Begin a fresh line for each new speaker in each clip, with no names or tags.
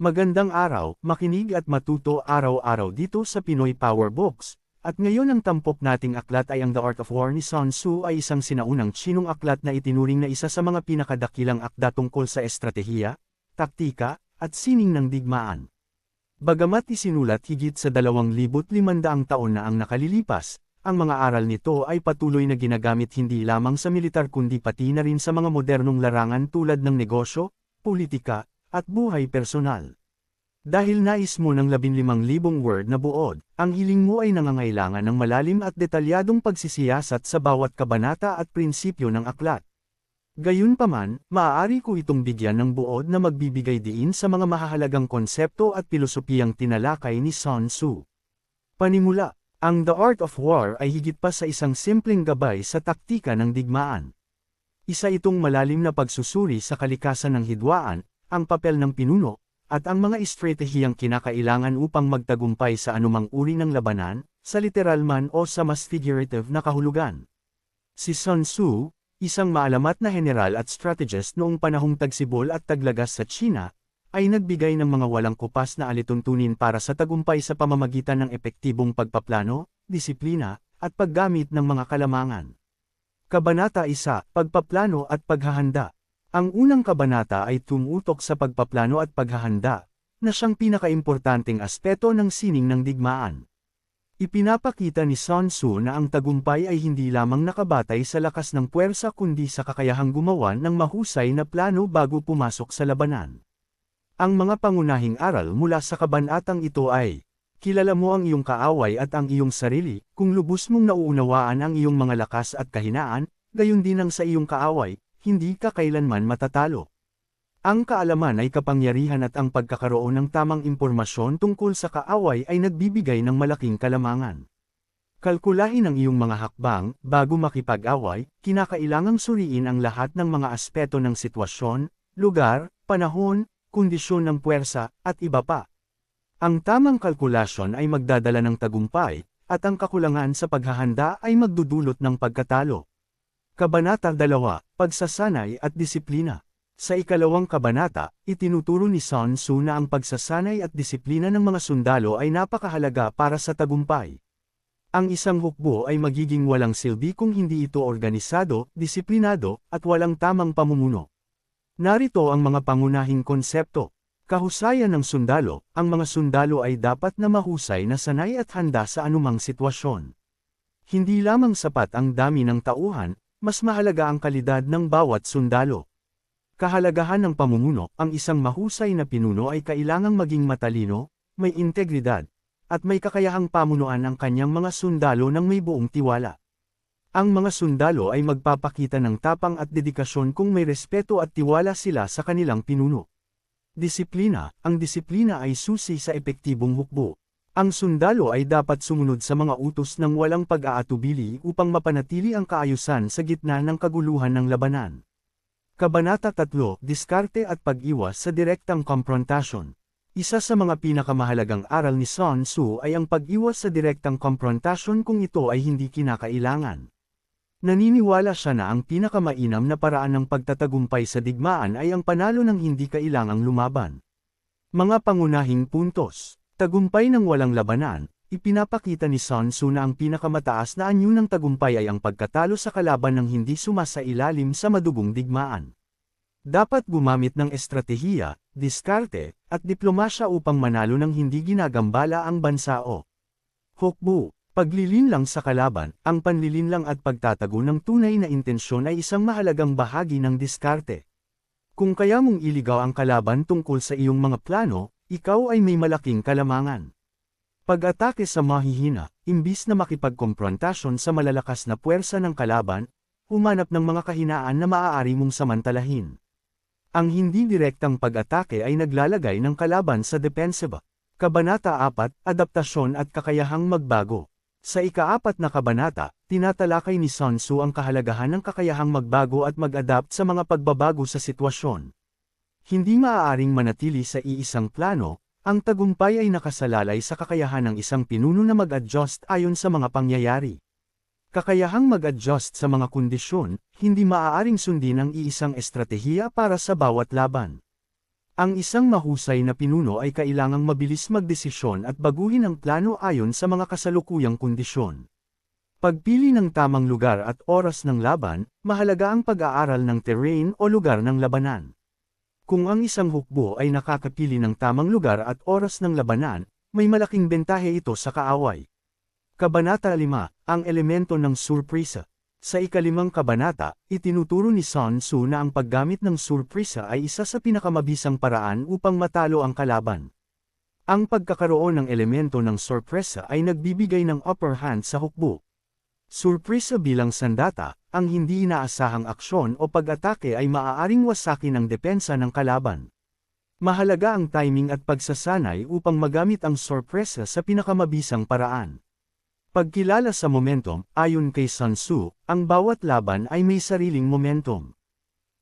Magandang araw, makinig at matuto araw-araw dito sa Pinoy Power Books. At ngayon ang tampok nating aklat ay ang The Art of War ni Sun Tzu ay isang sinaunang Chinong aklat na itinuring na isa sa mga pinakadakilang akda tungkol sa estratehiya, taktika, at sining ng digmaan. Bagamat isinulat higit sa 2,500 taon na ang nakalilipas, ang mga aral nito ay patuloy na ginagamit hindi lamang sa militar kundi pati na rin sa mga modernong larangan tulad ng negosyo, politika, at buhay personal. Dahil nais mo ng 15,000 word na buod, ang hiling mo ay nangangailangan ng malalim at detalyadong pagsisiyasat sa bawat kabanata at prinsipyo ng aklat. Gayunpaman, maaari ko itong bigyan ng buod na magbibigay diin sa mga mahahalagang konsepto at pilosopiyang tinalakay ni Sun Tzu. Panimula, ang The Art of War ay higit pa sa isang simpleng gabay sa taktika ng digmaan. Isa itong malalim na pagsusuri sa kalikasan ng hidwaan, ang papel ng pinuno, at ang mga estratehiyang kinakailangan upang magtagumpay sa anumang uri ng labanan, sa literal man o sa mas figurative na kahulugan. Si Sun Tzu, isang maalamat na general at strategist noong panahong tagsibol at taglagas sa China, ay nagbigay ng mga walang kupas na alituntunin para sa tagumpay sa pamamagitan ng epektibong pagpaplano, disiplina, at paggamit ng mga kalamangan. Kabanata 1, Pagpaplano at Paghahanda ang unang kabanata ay tumutok sa pagpaplano at paghahanda, na siyang pinakaimportanteng aspeto ng sining ng digmaan. Ipinapakita ni Sun Tzu na ang tagumpay ay hindi lamang nakabatay sa lakas ng puwersa kundi sa kakayahang gumawa ng mahusay na plano bago pumasok sa labanan. Ang mga pangunahing aral mula sa kabanatang ito ay, kilala mo ang iyong kaaway at ang iyong sarili, kung lubos mong nauunawaan ang iyong mga lakas at kahinaan, gayon din ang sa iyong kaaway, hindi ka kailanman matatalo. Ang kaalaman ay kapangyarihan at ang pagkakaroon ng tamang impormasyon tungkol sa kaaway ay nagbibigay ng malaking kalamangan. Kalkulahin ang iyong mga hakbang, bago makipag-away, kinakailangang suriin ang lahat ng mga aspeto ng sitwasyon, lugar, panahon, kondisyon ng puwersa, at iba pa. Ang tamang kalkulasyon ay magdadala ng tagumpay, at ang kakulangan sa paghahanda ay magdudulot ng pagkatalo. Kabanata 2, Pagsasanay at Disiplina Sa ikalawang kabanata, itinuturo ni Sun Tzu na ang pagsasanay at disiplina ng mga sundalo ay napakahalaga para sa tagumpay. Ang isang hukbo ay magiging walang silbi kung hindi ito organisado, disiplinado, at walang tamang pamumuno. Narito ang mga pangunahing konsepto. Kahusayan ng sundalo, ang mga sundalo ay dapat na mahusay na sanay at handa sa anumang sitwasyon. Hindi lamang sapat ang dami ng tauhan, mas mahalaga ang kalidad ng bawat sundalo. Kahalagahan ng pamumuno, ang isang mahusay na pinuno ay kailangang maging matalino, may integridad, at may kakayahang pamunuan ang kanyang mga sundalo ng may buong tiwala. Ang mga sundalo ay magpapakita ng tapang at dedikasyon kung may respeto at tiwala sila sa kanilang pinuno. Disiplina, ang disiplina ay susi sa epektibong hukbo. Ang sundalo ay dapat sumunod sa mga utos ng walang pag-aatubili upang mapanatili ang kaayusan sa gitna ng kaguluhan ng labanan. Kabanata 3, Diskarte at Pag-iwas sa Direktang Komprontasyon Isa sa mga pinakamahalagang aral ni Sun Tzu ay ang pag-iwas sa direktang komprontasyon kung ito ay hindi kinakailangan. Naniniwala siya na ang pinakamainam na paraan ng pagtatagumpay sa digmaan ay ang panalo ng hindi kailangang lumaban. Mga pangunahing puntos Tagumpay ng walang labanan, ipinapakita ni Sun Tzu na ang pinakamataas na anyo ng tagumpay ay ang pagkatalo sa kalaban ng hindi sumasailalim sa madugong digmaan. Dapat gumamit ng estratehiya, diskarte, at diplomasya upang manalo ng hindi ginagambala ang bansa o hukbo. Paglilinlang sa kalaban, ang panlilinlang at pagtatago ng tunay na intensyon ay isang mahalagang bahagi ng diskarte. Kung kaya mong iligaw ang kalaban tungkol sa iyong mga plano, ikaw ay may malaking kalamangan. Pag-atake sa mahihina, imbis na makipagkomprontasyon sa malalakas na puwersa ng kalaban, humanap ng mga kahinaan na maaari mong samantalahin. Ang hindi direktang pag-atake ay naglalagay ng kalaban sa depensiba. Kabanata 4, Adaptasyon at Kakayahang Magbago. Sa ikaapat na kabanata, tinatalakay ni Sun Tzu ang kahalagahan ng kakayahang magbago at mag-adapt sa mga pagbabago sa sitwasyon. Hindi maaaring manatili sa iisang plano, ang tagumpay ay nakasalalay sa kakayahan ng isang pinuno na mag-adjust ayon sa mga pangyayari. Kakayahang mag-adjust sa mga kondisyon, hindi maaaring sundin ang iisang estratehiya para sa bawat laban. Ang isang mahusay na pinuno ay kailangang mabilis magdesisyon at baguhin ang plano ayon sa mga kasalukuyang kondisyon. Pagpili ng tamang lugar at oras ng laban, mahalaga ang pag-aaral ng terrain o lugar ng labanan. Kung ang isang hukbo ay nakakapili ng tamang lugar at oras ng labanan, may malaking bentahe ito sa kaaway. Kabanata 5, ang elemento ng surpresa. Sa ikalimang kabanata, itinuturo ni Sun Tzu na ang paggamit ng surpresa ay isa sa pinakamabisang paraan upang matalo ang kalaban. Ang pagkakaroon ng elemento ng sorpresa ay nagbibigay ng upper hand sa hukbo. Surpresa bilang sandata, ang hindi inaasahang aksyon o pag-atake ay maaaring wasakin ang depensa ng kalaban. Mahalaga ang timing at pagsasanay upang magamit ang sorpresa sa pinakamabisang paraan. Pagkilala sa momentum, ayon kay Sun Tzu, ang bawat laban ay may sariling momentum.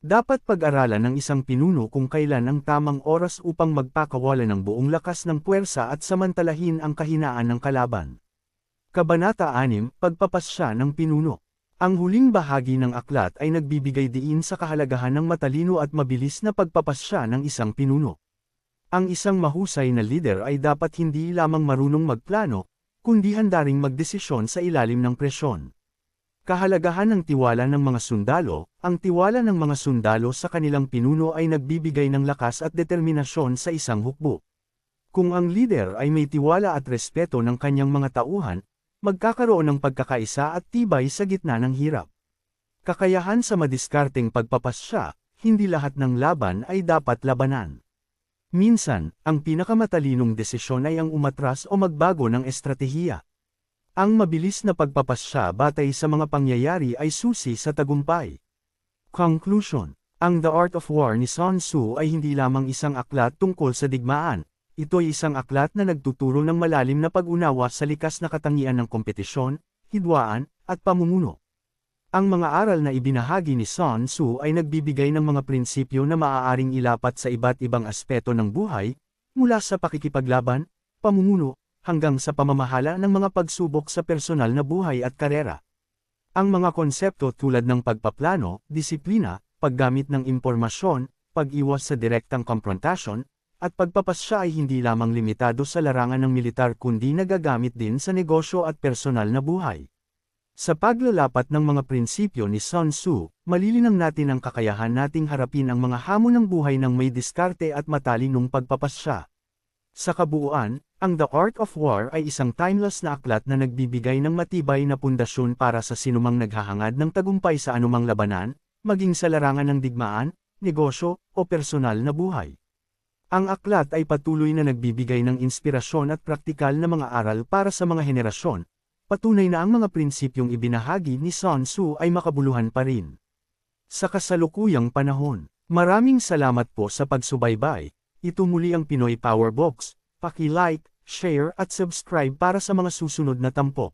Dapat pag-aralan ng isang pinuno kung kailan ang tamang oras upang magpakawala ng buong lakas ng puwersa at samantalahin ang kahinaan ng kalaban. Kabanata 6, Pagpapasya ng Pinuno Ang huling bahagi ng aklat ay nagbibigay diin sa kahalagahan ng matalino at mabilis na pagpapasya ng isang pinuno. Ang isang mahusay na leader ay dapat hindi lamang marunong magplano, kundi handa ring magdesisyon sa ilalim ng presyon. Kahalagahan ng tiwala ng mga sundalo, ang tiwala ng mga sundalo sa kanilang pinuno ay nagbibigay ng lakas at determinasyon sa isang hukbo. Kung ang leader ay may tiwala at respeto ng kanyang mga tauhan, magkakaroon ng pagkakaisa at tibay sa gitna ng hirap. Kakayahan sa madiskarteng pagpapasya, hindi lahat ng laban ay dapat labanan. Minsan, ang pinakamatalinong desisyon ay ang umatras o magbago ng estratehiya. Ang mabilis na pagpapasya batay sa mga pangyayari ay susi sa tagumpay. Conclusion Ang The Art of War ni Sun Tzu ay hindi lamang isang aklat tungkol sa digmaan, ito ay isang aklat na nagtuturo ng malalim na pag-unawa sa likas na katangian ng kompetisyon, hidwaan, at pamumuno. Ang mga aral na ibinahagi ni Sun Tzu ay nagbibigay ng mga prinsipyo na maaaring ilapat sa iba't ibang aspeto ng buhay, mula sa pakikipaglaban, pamumuno, hanggang sa pamamahala ng mga pagsubok sa personal na buhay at karera. Ang mga konsepto tulad ng pagpaplano, disiplina, paggamit ng impormasyon, pag-iwas sa direktang konfrontasyon, at pagpapasya ay hindi lamang limitado sa larangan ng militar kundi nagagamit din sa negosyo at personal na buhay. Sa paglalapat ng mga prinsipyo ni Sun Tzu, malilinang natin ang kakayahan nating harapin ang mga hamon ng buhay ng may diskarte at matalinong pagpapasya. Sa kabuuan, ang The Art of War ay isang timeless na aklat na nagbibigay ng matibay na pundasyon para sa sinumang naghahangad ng tagumpay sa anumang labanan, maging sa larangan ng digmaan, negosyo, o personal na buhay. Ang aklat ay patuloy na nagbibigay ng inspirasyon at praktikal na mga aral para sa mga henerasyon, patunay na ang mga prinsipyong ibinahagi ni Sun Tzu ay makabuluhan pa rin. Sa kasalukuyang panahon, maraming salamat po sa pagsubaybay. Ito muli ang Pinoy Power Box. Paki-like, share at subscribe para sa mga susunod na tampok.